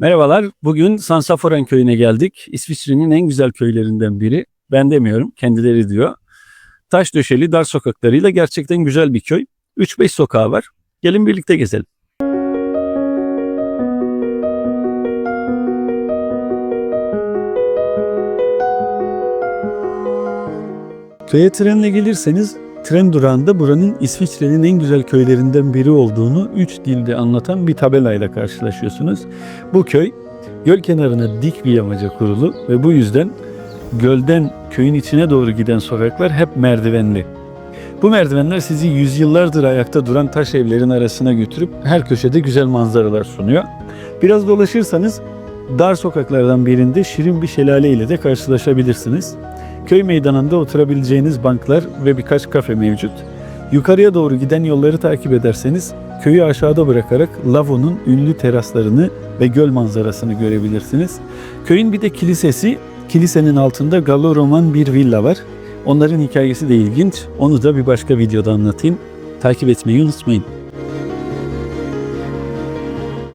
Merhabalar. Bugün Sansaforen köyüne geldik. İsviçre'nin en güzel köylerinden biri. Ben demiyorum, kendileri diyor. Taş döşeli dar sokaklarıyla gerçekten güzel bir köy. 3-5 sokağı var. Gelin birlikte gezelim. Köye trenle gelirseniz tren durağında buranın İsviçre'nin en güzel köylerinden biri olduğunu üç dilde anlatan bir tabelayla karşılaşıyorsunuz. Bu köy göl kenarına dik bir yamaca kurulu ve bu yüzden gölden köyün içine doğru giden sokaklar hep merdivenli. Bu merdivenler sizi yüzyıllardır ayakta duran taş evlerin arasına götürüp her köşede güzel manzaralar sunuyor. Biraz dolaşırsanız dar sokaklardan birinde şirin bir şelale ile de karşılaşabilirsiniz. Köy meydanında oturabileceğiniz banklar ve birkaç kafe mevcut. Yukarıya doğru giden yolları takip ederseniz köyü aşağıda bırakarak Lavon'un ünlü teraslarını ve göl manzarasını görebilirsiniz. Köyün bir de kilisesi, kilisenin altında Gallo-Roman bir villa var. Onların hikayesi de ilginç. Onu da bir başka videoda anlatayım. Takip etmeyi unutmayın.